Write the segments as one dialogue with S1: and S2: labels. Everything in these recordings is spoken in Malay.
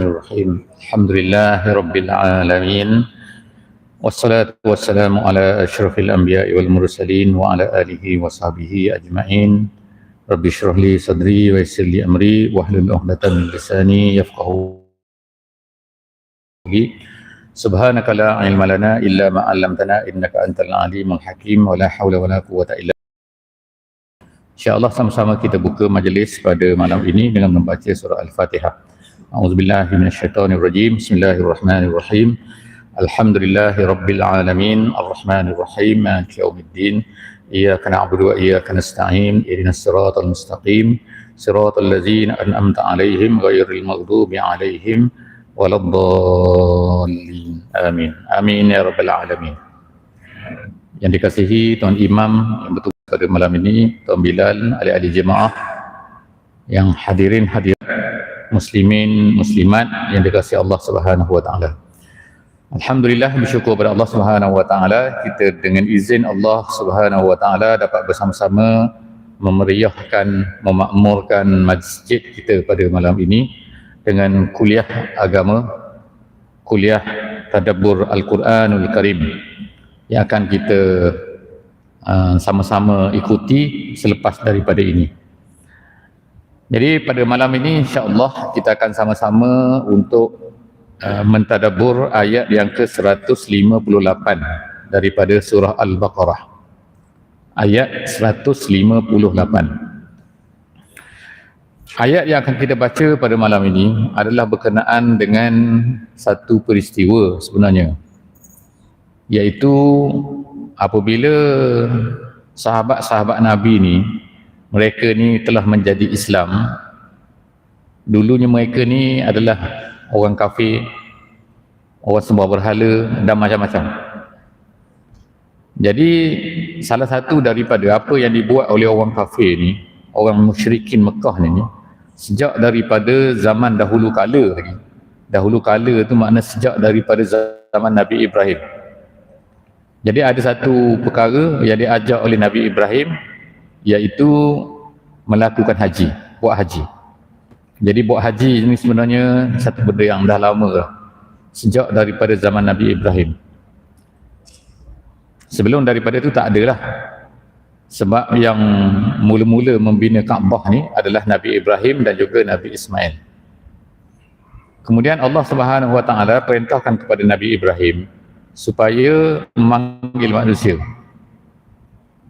S1: الرحيم. الحمد لله رب العالمين والصلاة والسلام على أشرف الأنبياء والمرسلين وعلى آله وصحبه أجمعين. رب اشرح لي صدري ويسر لي أمري واحلل عقدة من لساني يفقه سبحانك لا علم لنا إلا ما علمتنا إنك أنت العليم الحكيم ولا حول ولا قوة إلا InsyaAllah sama-sama kita buka majlis pada malam ini dengan membaca surah Al-Fatihah. A'udzubillahi minasyaitonirrajim. Bismillahirrahmanirrahim. Alhamdulillahi rabbil alamin. Arrahmanirrahim. Maliki yaumiddin. Iyyaka na'budu wa iyyaka nasta'in. Ihdinas siratal mustaqim. Siratal ladzina an'amta 'alaihim ghairil maghdubi 'alaihim waladdallin. Amin. Amin ya rabbal alamin. Yang dikasihi Tuan Imam yang betul pada malam ini Tuan Bilal, ahli-ahli jemaah yang hadirin hadir muslimin muslimat yang dikasihi Allah Subhanahu wa taala. Alhamdulillah bersyukur kepada Allah Subhanahu wa taala kita dengan izin Allah Subhanahu wa taala dapat bersama-sama memeriahkan memakmurkan masjid kita pada malam ini dengan kuliah agama kuliah tadabbur Al-Quranul Karim yang akan kita Uh, sama-sama ikuti selepas daripada ini. Jadi pada malam ini insya-Allah kita akan sama-sama untuk uh, mentadabbur ayat yang ke-158 daripada surah Al-Baqarah. Ayat 158. Ayat yang akan kita baca pada malam ini adalah berkenaan dengan satu peristiwa sebenarnya iaitu apabila sahabat-sahabat Nabi ni mereka ni telah menjadi Islam. Dulunya mereka ni adalah orang kafir orang sembah berhala dan macam-macam. Jadi salah satu daripada apa yang dibuat oleh orang kafir ni orang musyrikin Mekah ni sejak daripada zaman dahulu kala lagi. Dahulu kala tu makna sejak daripada zaman Nabi Ibrahim. Jadi ada satu perkara yang diajak oleh Nabi Ibrahim iaitu melakukan haji, buat haji. Jadi buat haji ini sebenarnya satu benda yang dah lama lah. Sejak daripada zaman Nabi Ibrahim. Sebelum daripada itu tak ada lah. Sebab yang mula-mula membina Kaabah ni adalah Nabi Ibrahim dan juga Nabi Ismail. Kemudian Allah Subhanahu Wa Taala perintahkan kepada Nabi Ibrahim supaya memanggil manusia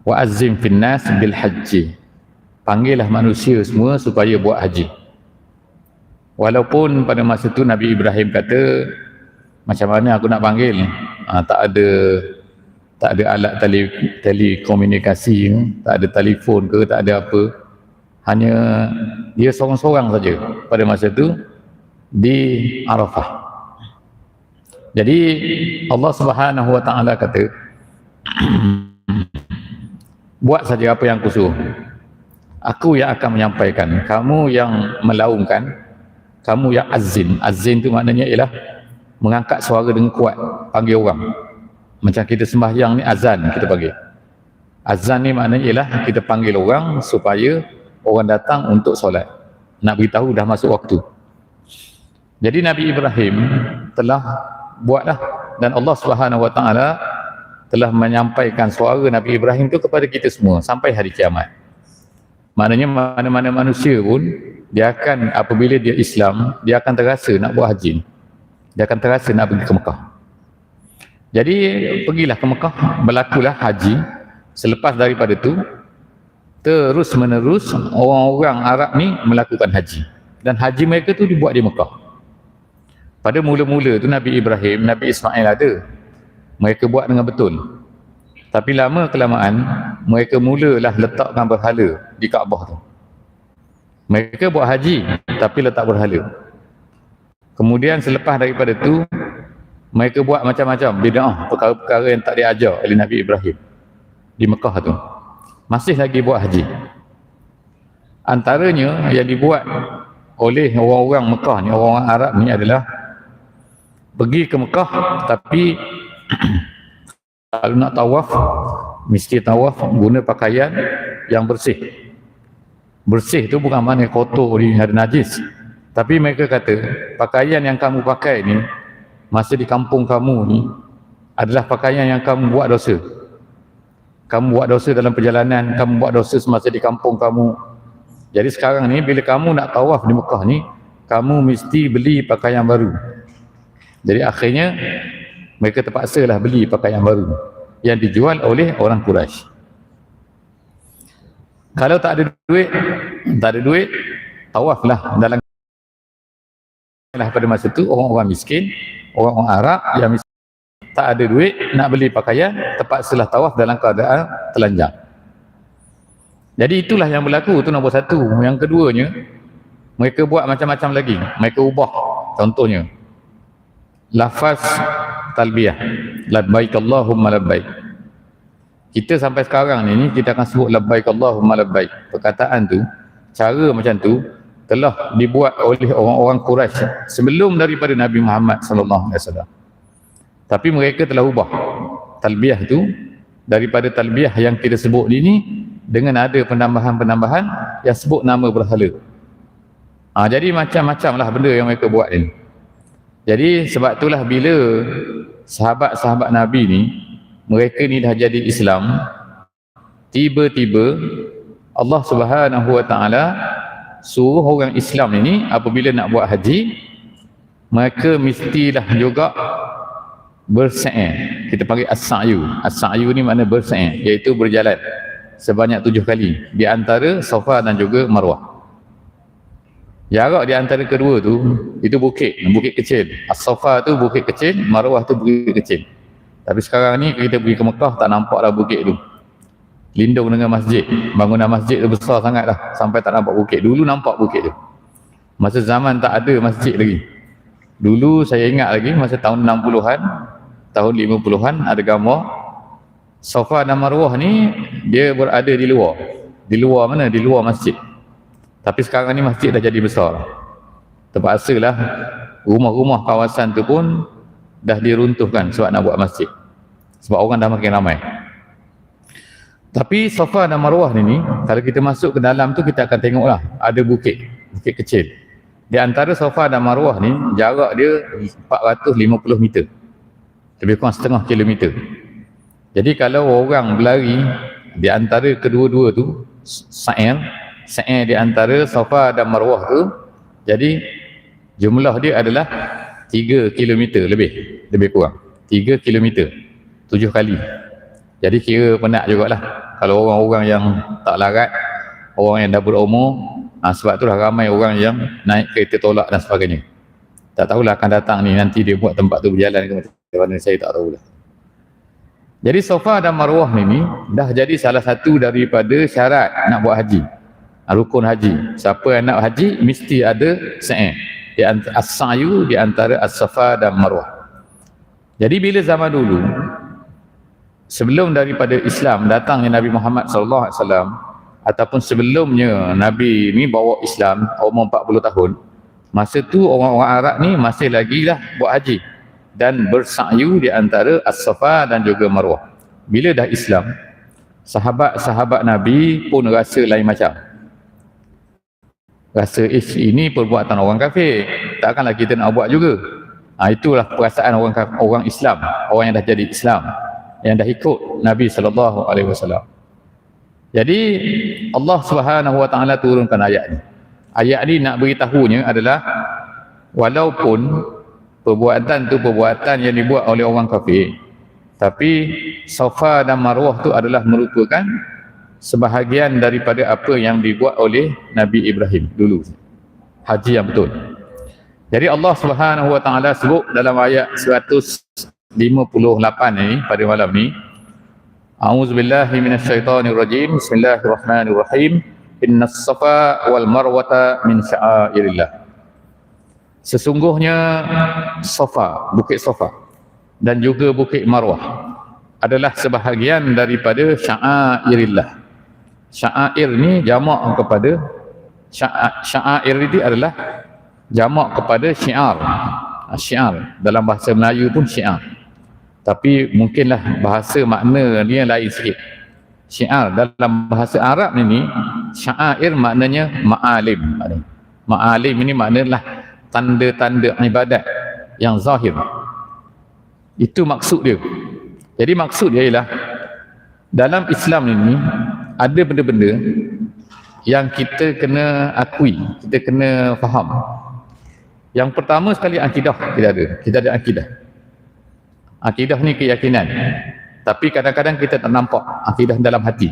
S1: wa azim finnas bil haji panggillah manusia semua supaya buat haji. Walaupun pada masa tu Nabi Ibrahim kata macam mana aku nak panggil ha, tak ada tak ada alat tele, telekomunikasi tak ada telefon ke tak ada apa. Hanya dia seorang-seorang saja pada masa tu di Arafah. Jadi Allah Subhanahu Wa Taala kata buat saja apa yang aku suruh. Aku yang akan menyampaikan, kamu yang melaungkan, kamu yang azin. Azin tu maknanya ialah mengangkat suara dengan kuat, panggil orang. Macam kita sembahyang ni azan kita panggil. Azan ni maknanya ialah kita panggil orang supaya orang datang untuk solat. Nak beritahu dah masuk waktu. Jadi Nabi Ibrahim telah buatlah dan Allah Subhanahu Wa Taala telah menyampaikan suara Nabi Ibrahim itu kepada kita semua sampai hari kiamat. Maknanya mana-mana manusia pun dia akan apabila dia Islam, dia akan terasa nak buat haji. Dia akan terasa nak pergi ke Mekah. Jadi pergilah ke Mekah, berlakulah haji. Selepas daripada itu terus menerus orang-orang Arab ni melakukan haji. Dan haji mereka tu dibuat di Mekah. Pada mula-mula tu Nabi Ibrahim, Nabi Ismail ada. Mereka buat dengan betul. Tapi lama kelamaan, mereka mulalah letakkan berhala di Kaabah tu. Mereka buat haji, tapi letak berhala. Kemudian selepas daripada tu, mereka buat macam-macam bid'ah, perkara-perkara yang tak diajar oleh Nabi Ibrahim di Mekah tu. Masih lagi buat haji. Antaranya yang dibuat oleh orang-orang Mekah ni, orang-orang Arab ni adalah pergi ke Mekah tapi kalau nak tawaf mesti tawaf guna pakaian yang bersih bersih tu bukan mana kotor di ada najis Tapi mereka kata, pakaian yang kamu pakai ni, masa di kampung kamu ni, adalah pakaian yang kamu buat dosa. Kamu buat dosa dalam perjalanan, kamu buat dosa semasa di kampung kamu. Jadi sekarang ni, bila kamu nak tawaf di Mekah ni, kamu mesti beli pakaian baru. Jadi akhirnya, mereka terpaksa lah beli pakaian baru yang dijual oleh orang Quraisy. Kalau tak ada duit, tak ada duit, tawaflah dalam lah pada masa tu orang-orang miskin, orang-orang Arab yang miskin, tak ada duit nak beli pakaian, terpaksalah tawaf dalam keadaan telanjang. Jadi itulah yang berlaku tu nombor satu. Yang keduanya, mereka buat macam-macam lagi. Mereka ubah. Contohnya, lafaz talbiyah. Labbaik Allahumma labbaik. Kita sampai sekarang ni, kita akan sebut labbaik Allahumma labbaik. Perkataan tu, cara macam tu, telah dibuat oleh orang-orang Quraisy sebelum daripada Nabi Muhammad sallallahu alaihi wasallam. Tapi mereka telah ubah talbiyah itu daripada talbiyah yang kita sebut ini dengan ada penambahan-penambahan yang sebut nama berhala. Ha, jadi macam-macam lah benda yang mereka buat ini. Jadi sebab itulah bila sahabat-sahabat Nabi ni mereka ni dah jadi Islam tiba-tiba Allah Subhanahu Wa Taala suruh orang Islam ini apabila nak buat haji mereka mestilah juga bersa'i kita panggil as-sa'yu. As-sa'yu ni makna bersa'i iaitu berjalan sebanyak tujuh kali. Di antara Safa dan juga Marwah jarak di antara kedua tu itu bukit. Bukit kecil. as-Safa tu bukit kecil Marwah tu bukit kecil. Tapi sekarang ni kita pergi ke Mekah tak nampak dah bukit tu. Lindung dengan masjid. Bangunan masjid tu besar sangat dah sampai tak nampak bukit. Dulu nampak bukit tu. Masa zaman tak ada masjid lagi. Dulu saya ingat lagi masa tahun 60-an tahun 50-an ada gambar Safa dan Marwah ni dia berada di luar. Di luar mana? di luar masjid tapi sekarang ni masjid dah jadi besar terpaksa lah rumah-rumah kawasan tu pun dah diruntuhkan sebab nak buat masjid sebab orang dah makin ramai tapi Safa dan Marwah ni, kalau kita masuk ke dalam tu kita akan tengoklah ada bukit, bukit kecil. Di antara Safa dan Marwah ni jarak dia 450 meter. Lebih kurang setengah kilometer. Jadi kalau orang berlari di antara kedua-dua tu sa'ir, sa'ir di antara Safa dan Marwah tu jadi jumlah dia adalah 3 kilometer lebih, lebih kurang. 3 kilometer. 7 kali. Jadi kira penat jugalah kalau orang-orang yang tak larat orang yang dah berumur ha, sebab itulah ramai orang yang naik kereta tolak dan sebagainya tak tahulah akan datang ni nanti dia buat tempat tu berjalan ke macam mana saya tak tahulah jadi Sofa dan Marwah ni dah jadi salah satu daripada syarat nak buat haji ha, rukun haji. Siapa yang nak haji mesti ada sa'i di antara as-sa'yu di antara as-safa dan Marwah. Jadi bila zaman dulu sebelum daripada Islam datangnya Nabi Muhammad sallallahu alaihi wasallam ataupun sebelumnya Nabi ni bawa Islam umur 40 tahun masa tu orang-orang Arab ni masih lagi lah buat haji dan bersa'yu di antara As-Safa dan juga Marwah. Bila dah Islam sahabat-sahabat Nabi pun rasa lain macam rasa ish ini perbuatan orang kafir takkanlah kita nak buat juga ha, itulah perasaan orang orang Islam orang yang dah jadi Islam yang dah ikut Nabi sallallahu alaihi wasallam. Jadi Allah Subhanahu wa taala turunkan ayat ni. Ayat ni nak beritahunya adalah walaupun perbuatan tu perbuatan yang dibuat oleh orang kafir tapi Safa dan Marwah tu adalah merupakan sebahagian daripada apa yang dibuat oleh Nabi Ibrahim dulu. Haji yang betul. Jadi Allah Subhanahu wa taala sebut dalam ayat 58 ni pada malam ni A'udzubillahi minasyaitonirrajim Bismillahirrahmanirrahim Innas safa wal marwata min sya'airillah Sesungguhnya Safa, Bukit Safa dan juga Bukit Marwah adalah sebahagian daripada sya'airillah. Sya'air ni jamak kepada sya'air ini adalah jamak kepada syiar. Syiar. Dalam bahasa Melayu pun syiar. Tapi mungkinlah bahasa makna dia lain sikit. Syiar. Dalam bahasa Arab ni syair maknanya ma'alim. Ma'alim ini maknalah tanda-tanda ibadat yang zahir. Itu maksud dia. Jadi maksud dia ialah dalam Islam ini ada benda-benda yang kita kena akui kita kena faham. Yang pertama sekali akidah kita ada kita ada akidah. Akidah ni keyakinan. Tapi kadang-kadang kita tak nampak akidah dalam hati.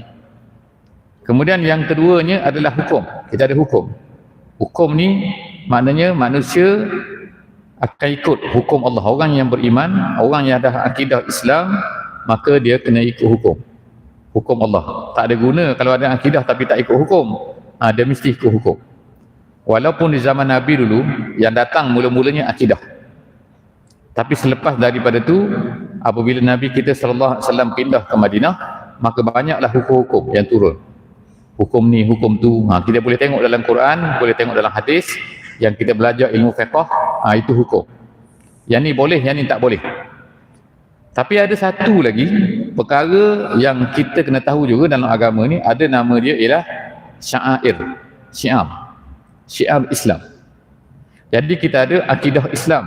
S1: Kemudian yang keduanya adalah hukum. Kita ada hukum. Hukum ni maknanya manusia akan ikut hukum Allah. Orang yang beriman orang yang ada akidah Islam maka dia kena ikut hukum hukum Allah tak ada guna kalau ada akidah tapi tak ikut hukum ha, dia mesti ikut hukum walaupun di zaman Nabi dulu yang datang mula-mulanya akidah tapi selepas daripada tu apabila Nabi kita wasallam pindah ke Madinah, maka banyaklah hukum-hukum yang turun. Hukum ni, hukum tu. Ha, kita boleh tengok dalam Quran, boleh tengok dalam hadis yang kita belajar ilmu fiqh, ha, itu hukum. Yang ni boleh, yang ni tak boleh. Tapi ada satu lagi perkara yang kita kena tahu juga dalam agama ni ada nama dia ialah syair, syiar. Syiar Islam. Jadi kita ada akidah Islam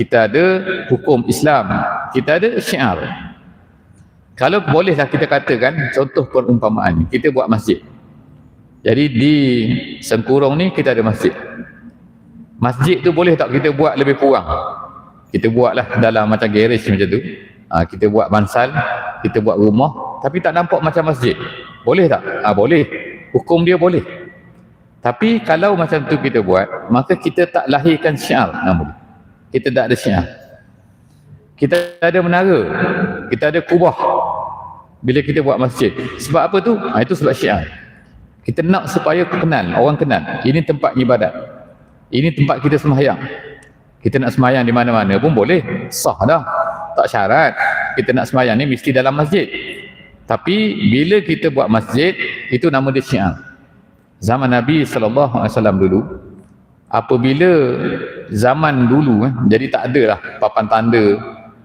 S1: kita ada hukum Islam, kita ada syiar. Kalau bolehlah kita katakan contoh perumpamaan kita buat masjid. Jadi di Sengkurong ni kita ada masjid. Masjid tu boleh tak kita buat lebih kurang? Kita buatlah dalam macam garage macam tu. Ha, kita buat bansal, kita buat rumah tapi tak nampak macam masjid. Boleh tak? Ha, boleh. Hukum dia boleh. Tapi kalau macam tu kita buat, maka kita tak lahirkan syiar dia kita tak ada syiah kita ada menara kita ada kubah bila kita buat masjid sebab apa tu? Ha, itu sebab syiah kita nak supaya kenal, orang kenal ini tempat ibadat ini tempat kita sembahyang kita nak sembahyang di mana-mana pun boleh. Sah dah. Tak syarat. Kita nak sembahyang ni mesti dalam masjid. Tapi bila kita buat masjid itu nama dia syiah. Zaman Nabi SAW dulu apabila zaman dulu eh, jadi tak ada lah papan tanda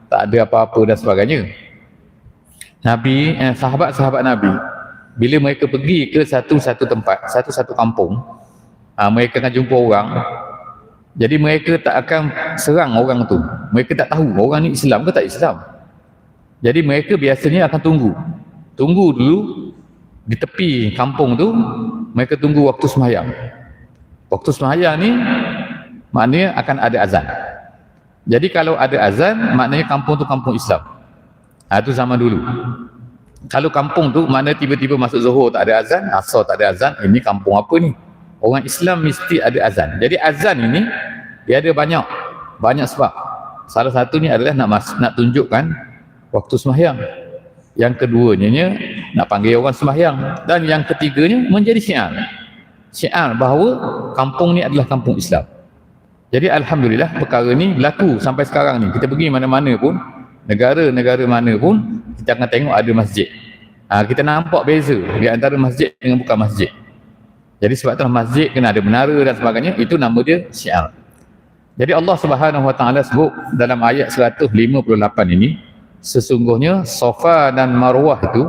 S1: tak ada apa-apa dan sebagainya. Nabi, eh, sahabat-sahabat Nabi bila mereka pergi ke satu-satu tempat satu-satu kampung uh, mereka akan jumpa orang jadi mereka tak akan serang orang tu mereka tak tahu orang ni Islam ke tak Islam jadi mereka biasanya akan tunggu tunggu dulu di tepi kampung tu mereka tunggu waktu semayang Waktu sembahyang ni maknanya akan ada azan. Jadi kalau ada azan maknanya kampung tu kampung Islam. Ha, itu zaman dulu. Kalau kampung tu mana tiba-tiba masuk Zuhur tak ada azan, asal tak ada azan, ini kampung apa ni? Orang Islam mesti ada azan. Jadi azan ini dia ada banyak banyak sebab. Salah satunya adalah nak mas, nak tunjukkan waktu sembahyang. Yang keduanya nak panggil orang sembahyang dan yang ketiganya menjadi syiar syiar bahawa kampung ni adalah kampung Islam. Jadi Alhamdulillah perkara ni berlaku sampai sekarang ni. Kita pergi mana-mana pun, negara-negara mana pun, kita akan tengok ada masjid. Ha, kita nampak beza di antara masjid dengan bukan masjid. Jadi sebab itulah masjid kena ada menara dan sebagainya, itu nama dia syiar. Jadi Allah Subhanahu Wa Taala sebut dalam ayat 158 ini, sesungguhnya Safa dan Marwah itu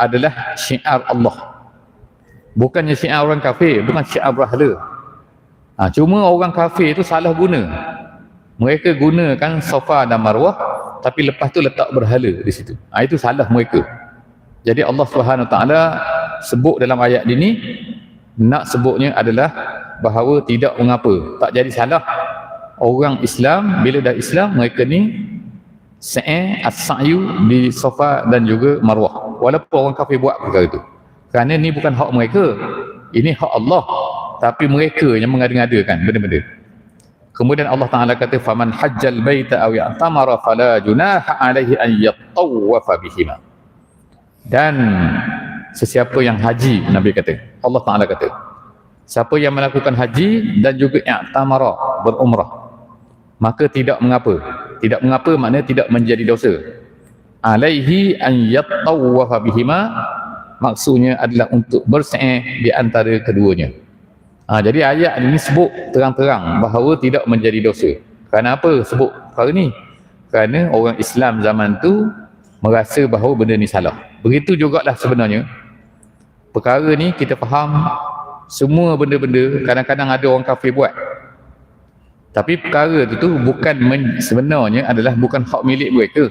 S1: adalah syiar Allah. Bukannya syiar orang kafir bukan syiar berhala ha, cuma orang kafir itu salah guna. Mereka gunakan sofa dan marwah tapi lepas tu letak berhala di situ. Ha, itu salah mereka. Jadi Allah Subhanahu taala sebut dalam ayat ini nak sebutnya adalah bahawa tidak mengapa tak jadi salah orang Islam bila dah Islam mereka ni sa'i as-sa'yu di sofa dan juga marwah walaupun orang kafir buat perkara itu kerana ni bukan hak mereka. Ini hak Allah. Tapi mereka yang mengada-ngadakan benda-benda. Kemudian Allah Taala kata faman hajjal baita aw ya'tamara fala junaha alaihi an yatawwafa bihima. Dan sesiapa yang haji Nabi kata, Allah Taala kata, siapa yang melakukan haji dan juga i'tamara berumrah maka tidak mengapa. Tidak mengapa maknanya tidak menjadi dosa. Alaihi an yatawwafa bihima maksudnya adalah untuk bersa'i di antara keduanya. Ha, jadi ayat ini sebut terang-terang bahawa tidak menjadi dosa. Kerana apa sebut perkara ni? Kerana orang Islam zaman tu merasa bahawa benda ni salah. Begitu jugalah sebenarnya perkara ni kita faham semua benda-benda kadang-kadang ada orang kafir buat. Tapi perkara itu tu bukan men, sebenarnya adalah bukan hak milik mereka.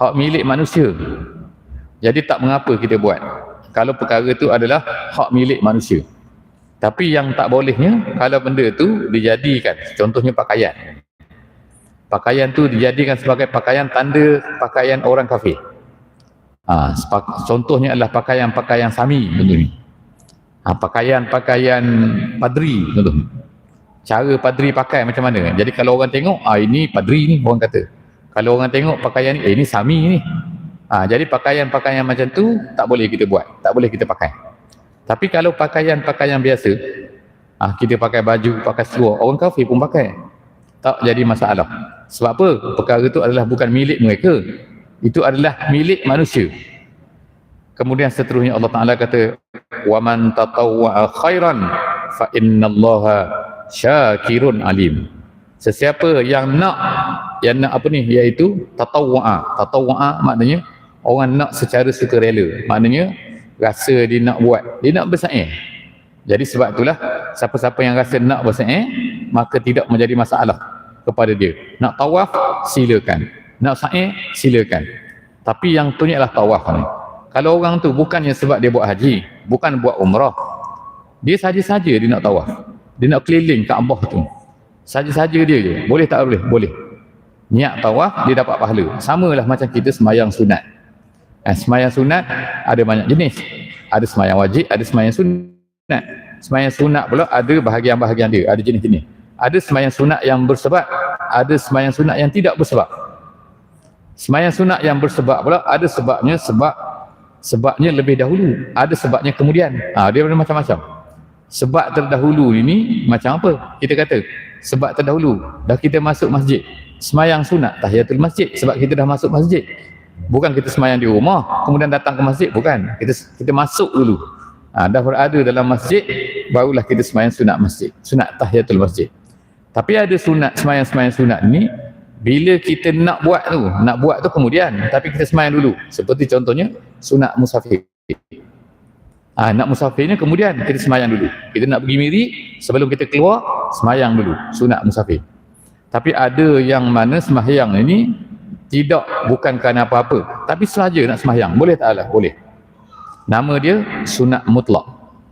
S1: Hak milik manusia. Jadi tak mengapa kita buat. Kalau perkara itu adalah hak milik manusia. Tapi yang tak bolehnya kalau benda tu dijadikan contohnya pakaian. Pakaian tu dijadikan sebagai pakaian tanda pakaian orang kafir. Ha, contohnya adalah pakaian-pakaian sami contohnya. Ha, pakaian-pakaian padri contohnya cara padri pakai macam mana? Jadi kalau orang tengok ah ini padri ni orang kata. Kalau orang tengok pakaian ni eh ini sami ni. Ah jadi pakaian-pakaian macam tu tak boleh kita buat tak boleh kita pakai. Tapi kalau pakaian-pakaian biasa ah kita pakai baju pakai seluar orang kafir pun pakai. Tak jadi masalah. Sebab apa? Perkara itu adalah bukan milik mereka itu adalah milik manusia. Kemudian seterusnya Allah Taala kata wa man tatawwa khairan fa innallaha syakirun alim. Sesiapa yang nak yang nak apa ni iaitu tatawwa'a tatawwa'a maknanya orang nak secara sukarela. Maknanya rasa dia nak buat dia nak bersaing. Jadi sebab itulah siapa-siapa yang rasa nak bersaing maka tidak menjadi masalah kepada dia. Nak tawaf silakan nak sa'i silakan. Tapi yang tu adalah tawaf ni. Kalau orang tu bukannya sebab dia buat haji bukan buat umrah. Dia saja-saja dia nak tawaf. Dia nak keliling Kaabah tu. Saja-saja dia je. Boleh tak boleh? Boleh. Niat tawaf dia dapat pahala. Samalah macam kita semayang sunat. Eh, semayang sunat ada banyak jenis. Ada semayang wajib ada semayang sunat. Semayang sunat pula ada bahagian-bahagian dia. Ada jenis-jenis. Ada semayang sunat yang bersebab ada semayang sunat yang tidak bersebab semayang sunat yang bersebab pula ada sebabnya sebab sebabnya lebih dahulu ada sebabnya kemudian. Ha, dia macam-macam. Sebab terdahulu ini macam apa? Kita kata sebab terdahulu dah kita masuk masjid. Semayang sunat tahiyatul masjid sebab kita dah masuk masjid. Bukan kita semayang di rumah kemudian datang ke masjid bukan. Kita kita masuk dulu. Ha, dah berada dalam masjid barulah kita semayang sunat masjid sunat tahiyatul masjid. Tapi ada sunat semayang-semayang sunat ni bila kita nak buat tu nak buat tu kemudian tapi kita semayang dulu seperti contohnya sunat musafir Ha, nak musafirnya kemudian kita semayang dulu. Kita nak pergi miri, sebelum kita keluar, semayang dulu. Sunat musafir. Tapi ada yang mana semayang ini tidak bukan kerana apa-apa. Tapi sahaja nak semayang. Boleh tak lah? Boleh. Nama dia sunat mutlak.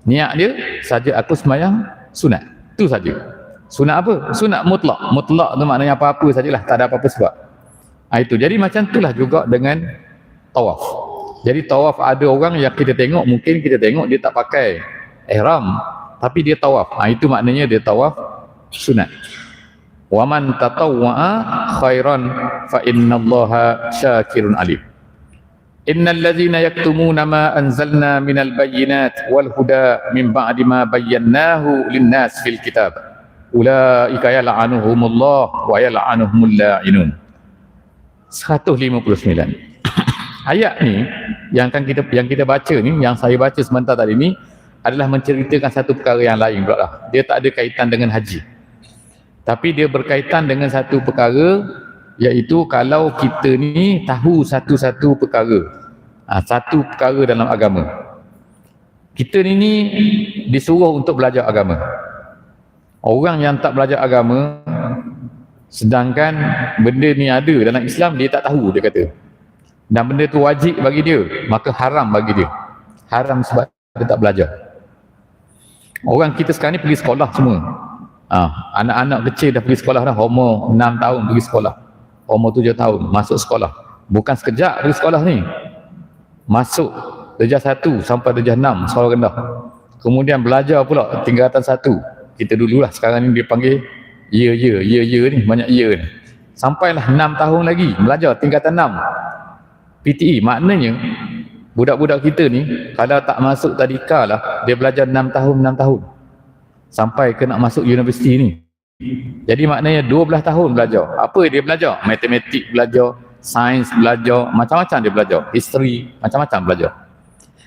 S1: Niat dia saja aku semayang sunat. Itu saja. Sunat apa? Sunat mutlak. Mutlak tu maknanya apa-apa sajalah. Tak ada apa-apa sebab. Ha, itu. Jadi macam itulah juga dengan tawaf. Jadi tawaf ada orang yang kita tengok mungkin kita tengok dia tak pakai ihram tapi dia tawaf. Ha, itu maknanya dia tawaf sunat. Tatawwa'a khairan fa innallaha syakirun alim. Innal ladzina yaktumuna ma anzalna minal bayyinat wal huda min ba'di ma bayyanahu lin-nas fil kitab. Ulaika yal'anuhumullah wa yal'anuhumul la'inun. 159 ayat ni yang kan kita yang kita baca ni yang saya baca sebentar tadi ni adalah menceritakan satu perkara yang lain pula lah. Dia tak ada kaitan dengan haji. Tapi dia berkaitan dengan satu perkara iaitu kalau kita ni tahu satu-satu perkara. Ha, satu perkara dalam agama. Kita ni, ni disuruh untuk belajar agama. Orang yang tak belajar agama sedangkan benda ni ada dalam Islam dia tak tahu dia kata. Dan benda tu wajib bagi dia maka haram bagi dia. Haram sebab dia tak belajar. Orang kita sekarang ni pergi sekolah semua. Ha, anak-anak kecil dah pergi sekolah dah umur 6 tahun pergi sekolah. Umur 7 tahun masuk sekolah. Bukan sekejap pergi sekolah ni. Masuk darjah 1 sampai darjah 6 sekolah rendah. Kemudian belajar pula tingkatan 1 kita dululah sekarang ni dia panggil ya ya ya ya ni. Banyak ya ni. Sampailah 6 tahun lagi belajar tingkatan 6 PTE maknanya budak-budak kita ni kalau tak masuk tadika lah dia belajar 6 tahun 6 tahun. Sampai ke nak masuk universiti ni. Jadi maknanya 12 tahun belajar. Apa dia belajar? Matematik belajar sains belajar macam-macam dia belajar. History macam-macam belajar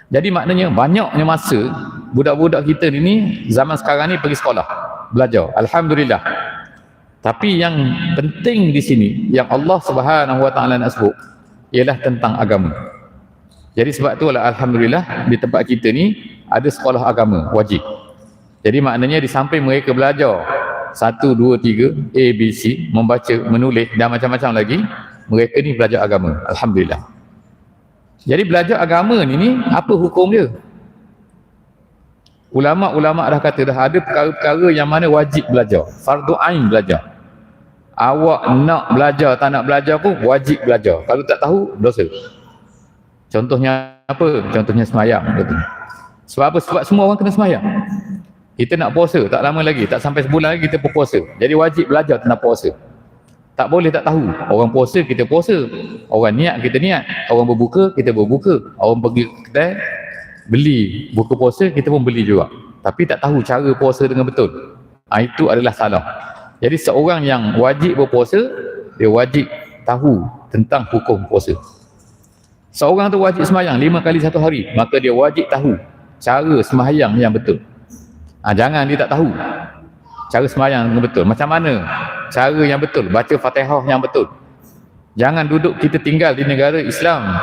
S1: jadi maknanya banyaknya masa budak-budak kita ni zaman sekarang ni pergi sekolah belajar alhamdulillah tapi yang penting di sini yang Allah Subhanahu wa taala nak sebut ialah tentang agama. Jadi sebab tu lah Alhamdulillah di tempat kita ni ada sekolah agama wajib. Jadi maknanya di samping mereka belajar satu, dua, tiga, A, B, C, membaca, menulis dan macam-macam lagi, mereka ni belajar agama. Alhamdulillah. Jadi belajar agama ni, ni apa hukum dia? Ulama-ulama dah kata dah ada perkara-perkara yang mana wajib belajar. Fardu ain belajar. Awak nak belajar, tak nak belajar pun wajib belajar. Kalau tak tahu, dosa. Contohnya apa? Contohnya semayang. Sebab apa? Sebab semua orang kena semayang. Kita nak puasa, tak lama lagi. Tak sampai sebulan lagi kita berpuasa. Jadi wajib belajar tentang puasa. Tak boleh tak tahu. Orang puasa, kita puasa. Orang niat, kita niat. Orang berbuka, kita berbuka. Orang pergi kedai, beli buku puasa kita pun beli juga tapi tak tahu cara puasa dengan betul ha, itu adalah salah jadi seorang yang wajib berpuasa dia wajib tahu tentang hukum puasa seorang tu wajib semayang lima kali satu hari maka dia wajib tahu cara semayang yang betul ha, jangan dia tak tahu cara semayang yang betul macam mana cara yang betul baca fatihah yang betul jangan duduk kita tinggal di negara Islam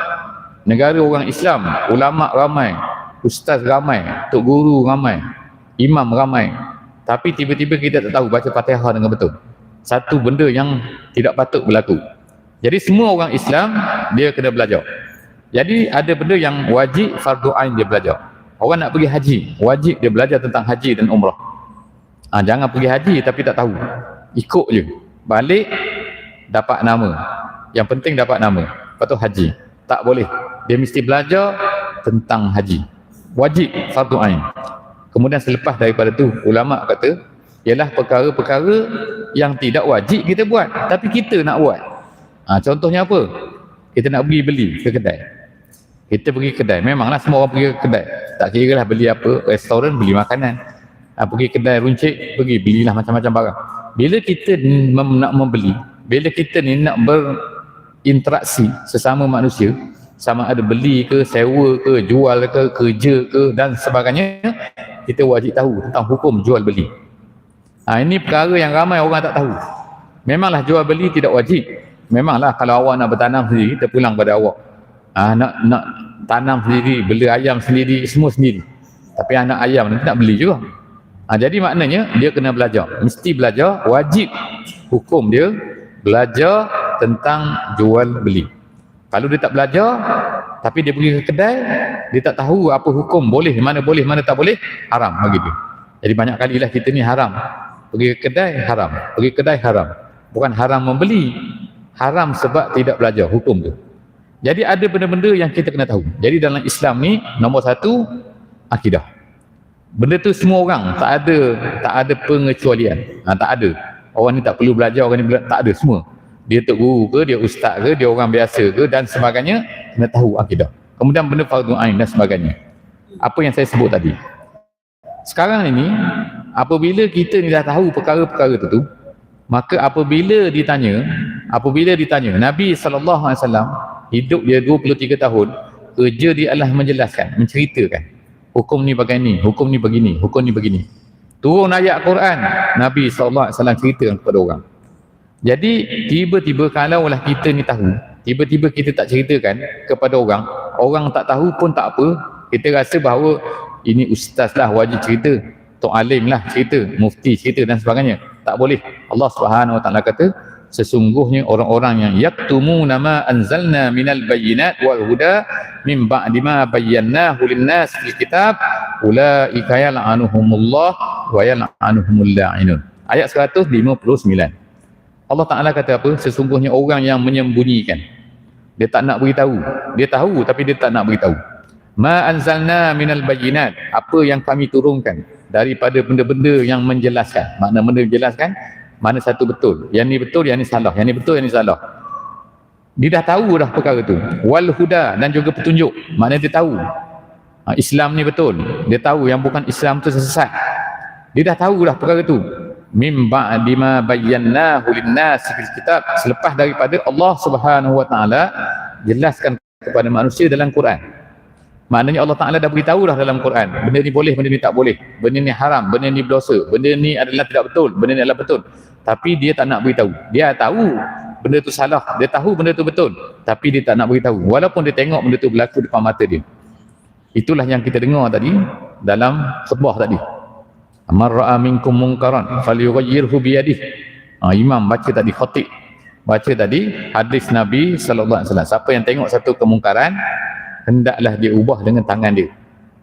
S1: negara orang Islam ulama ramai ustaz ramai, tok guru ramai, imam ramai. Tapi tiba-tiba kita tak tahu baca Fatihah dengan betul. Satu benda yang tidak patut berlaku. Jadi semua orang Islam dia kena belajar. Jadi ada benda yang wajib fardu ain dia belajar. Orang nak pergi haji, wajib dia belajar tentang haji dan umrah. Ha, jangan pergi haji tapi tak tahu. Ikut je. Balik dapat nama. Yang penting dapat nama. Lepas tu haji. Tak boleh. Dia mesti belajar tentang haji wajib fardu ain. Kemudian selepas daripada tu ulama kata ialah perkara-perkara yang tidak wajib kita buat tapi kita nak buat. Ha, contohnya apa? Kita nak pergi beli ke kedai. Kita pergi kedai. Memanglah semua orang pergi ke kedai. Tak kira lah beli apa, restoran beli makanan. Ha, pergi kedai runcit, pergi belilah macam-macam barang. Bila kita nak membeli, bila kita ni nak berinteraksi sesama manusia, sama ada beli ke, sewa ke, jual ke, kerja ke dan sebagainya kita wajib tahu tentang hukum jual beli. Ha, ini perkara yang ramai orang tak tahu. Memanglah jual beli tidak wajib? Memanglah kalau awak nak bertanam sendiri kita pulang pada awak. Ha, nak nak tanam sendiri, beli ayam sendiri semua sendiri. Tapi anak ayam nanti nak beli juga ha, jadi maknanya dia kena belajar mesti belajar, wajib hukum dia belajar tentang jual beli kalau dia tak belajar, tapi dia pergi ke kedai, dia tak tahu apa hukum boleh, mana boleh, mana tak boleh, haram bagi dia. Jadi banyak kali lah kita ni haram. Pergi ke kedai, haram. Pergi ke kedai, haram. Bukan haram membeli. Haram sebab tidak belajar hukum tu. Jadi ada benda-benda yang kita kena tahu. Jadi dalam Islam ni, nombor satu, akidah. Benda tu semua orang, tak ada tak ada pengecualian. Ha, tak ada. Orang ni tak perlu belajar, orang ni belajar, tak ada semua. Dia tok guru ke dia ustaz ke dia orang biasa ke dan sebagainya kena tahu akidah. Kemudian benda fardu ain dan sebagainya. Apa yang saya sebut tadi. Sekarang ini apabila kita ni dah tahu perkara-perkara itu maka apabila ditanya apabila ditanya Nabi sallallahu alaihi wasallam hidup dia 23 tahun kerja dia adalah menjelaskan menceritakan hukum ni begini hukum ni begini hukum ni begini turun ayat Quran Nabi wasallam ceritakan kepada orang jadi tiba-tiba kalau lah kita ni tahu, tiba-tiba kita tak ceritakan kepada orang, orang tak tahu pun tak apa, kita rasa bahawa ini ustaz lah wajib cerita, tok alim lah cerita, mufti cerita dan sebagainya. Tak boleh. Allah Taala kata, sesungguhnya orang-orang yang yaktumu nama anzalna minal bayyinat wal huda min ba'di ma bayyanahu lin-nas fil kitab ulaika yal'anuhumullah wa yal'anuhumul la'inun. Ayat 159. Allah Ta'ala kata apa? Sesungguhnya orang yang menyembunyikan. Dia tak nak beritahu. Dia tahu tapi dia tak nak beritahu. Ma anzalna minal bayinat. Apa yang kami turunkan daripada benda-benda yang menjelaskan. Makna benda menjelaskan, mana satu betul. Yang ni betul, yang ni salah. Yang ni betul, yang ni salah. Dia dah tahu dah perkara tu. Wal huda dan juga petunjuk. Makna dia tahu. Ha, Islam ni betul. Dia tahu yang bukan Islam tu sesat. Dia dah tahu dah perkara tu mim ba'di ma bayyanahu lin-nas fil kitab selepas daripada Allah Subhanahu wa taala jelaskan kepada manusia dalam Quran. Maknanya Allah Taala dah beritahu dah dalam Quran, benda ni boleh, benda ni tak boleh. Benda ni haram, benda ni berdosa, benda ni adalah tidak betul, benda ni adalah betul. Tapi dia tak nak beritahu. Dia tahu benda tu salah, dia tahu benda tu betul, tapi dia tak nak beritahu. Walaupun dia tengok benda tu berlaku depan mata dia. Itulah yang kita dengar tadi dalam khutbah tadi. man ra'a minkum munkaran falyughayyirhu bi yadihi ha, imam baca tadi khatib baca tadi hadis Nabi sallallahu alaihi wasallam siapa yang tengok satu kemungkaran hendaklah dia ubah dengan tangan dia.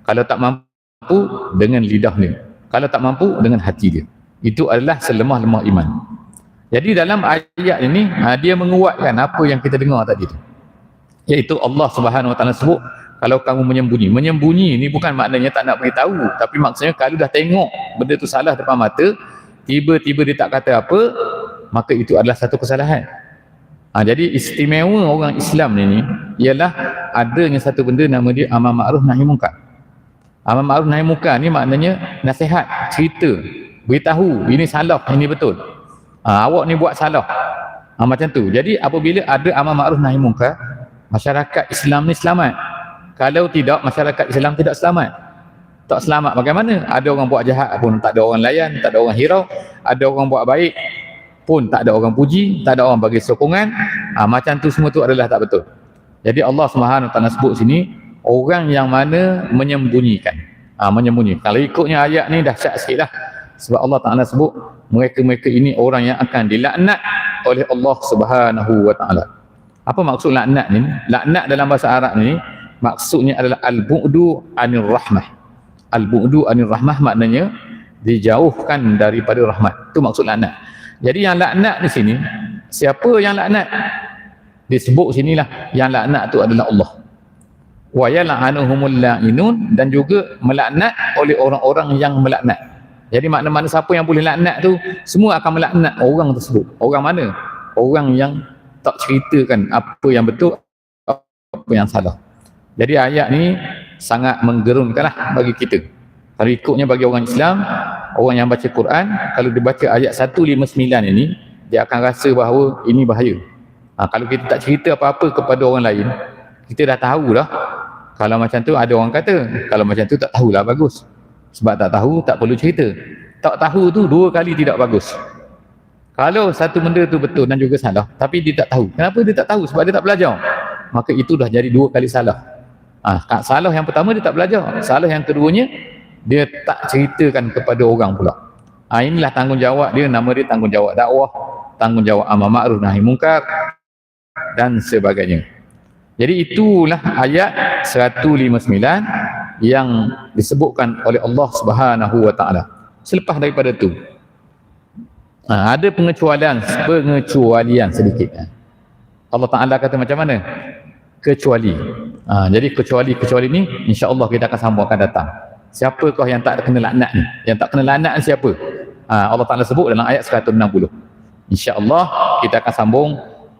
S1: Kalau tak mampu dengan lidah dia. Kalau tak mampu dengan hati dia. Itu adalah selemah-lemah iman. Jadi dalam ayat ini ha, dia menguatkan apa yang kita dengar tadi tu. Iaitu Allah Subhanahu Wa Taala sebut kalau kamu menyembunyi. Menyembunyi ni bukan maknanya tak nak beritahu tapi maksudnya kalau dah tengok benda tu salah depan mata tiba-tiba dia tak kata apa maka itu adalah satu kesalahan ha, jadi istimewa orang Islam ni ialah adanya satu benda nama dia amal ma'ruf nahi munkar. Amal ma'ruf nahi munkar ni maknanya nasihat cerita beritahu ini salah ini betul. Ha, awak ni buat salah ha, macam tu. Jadi apabila ada amal ma'ruf nahi munkar masyarakat Islam ni selamat. Kalau tidak masyarakat Islam tidak selamat. Tak selamat bagaimana? Ada orang buat jahat pun tak ada orang layan tak ada orang hirau. Ada orang buat baik pun tak ada orang puji tak ada orang bagi sokongan. Ha, macam tu semua tu adalah tak betul. Jadi Allah Subhanahu taala sebut sini orang yang mana menyembunyikan. Ha, menyembunyi. Kalau ikutnya ayat ni dahsyat sikitlah sebab Allah Taala sebut mereka-mereka ini orang yang akan dilaknat oleh Allah Subhanahu wa taala. Apa maksud laknat ni? Laknat dalam bahasa Arab ni maksudnya adalah al-bu'du anir rahmah. Al-bu'du anir rahmah maknanya dijauhkan daripada rahmat. Itu maksud laknat jadi yang laknat di sini siapa yang laknat? Disebut sinilah yang laknat itu adalah Allah. Wa yal'anuhumul la'inun dan juga melaknat oleh orang-orang yang melaknat. Jadi makna-makna siapa yang boleh laknat tu semua akan melaknat orang tersebut. Orang mana? Orang yang tak ceritakan apa yang betul apa yang salah. Jadi ayat ni sangat menggerunkanlah bagi kita. Kalau ikutnya bagi orang Islam, orang yang baca Quran, kalau dia baca ayat 159 ini, dia akan rasa bahawa ini bahaya. Ha, kalau kita tak cerita apa-apa kepada orang lain, kita dah tahu dah. Kalau macam tu ada orang kata, kalau macam tu tak tahulah bagus. Sebab tak tahu, tak perlu cerita. Tak tahu tu dua kali tidak bagus. Kalau satu benda tu betul dan juga salah, tapi dia tak tahu. Kenapa dia tak tahu? Sebab dia tak belajar. Maka itu dah jadi dua kali salah. Ah, ha, salah yang pertama dia tak belajar. Salah yang keduanya dia tak ceritakan kepada orang pula. Ah, ha, inilah tanggungjawab dia, nama dia tanggungjawab dakwah, tanggungjawab amal ma'ruf nahi mungkar dan sebagainya. Jadi itulah ayat 159 yang disebutkan oleh Allah Subhanahu wa taala. Selepas daripada itu ha, ada pengecualian, pengecualian sedikit. Allah Taala kata macam mana? kecuali. Ha, jadi kecuali-kecuali ni insya-Allah kita akan sambung akan datang. Siapakah yang tak kena laknat ni? Yang tak kena laknat siapa? Ha, Allah Taala sebut dalam ayat 160. Insya-Allah kita akan sambung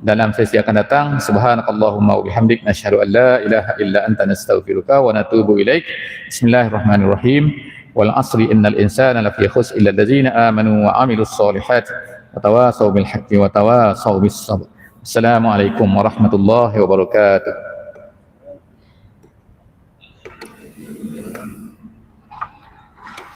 S1: dalam sesi akan datang. Subhanakallahumma wa bihamdik nasyhadu an la ilaha illa anta nastaghfiruka wa natubu ilaik. Bismillahirrahmanirrahim. Wal asri innal insana lafi khusr illa allazina amanu wa amilus solihat wa tawasaw bil haqqi wa tawasaw bis sabr. Assalamualaikum warahmatullahi wabarakatuh.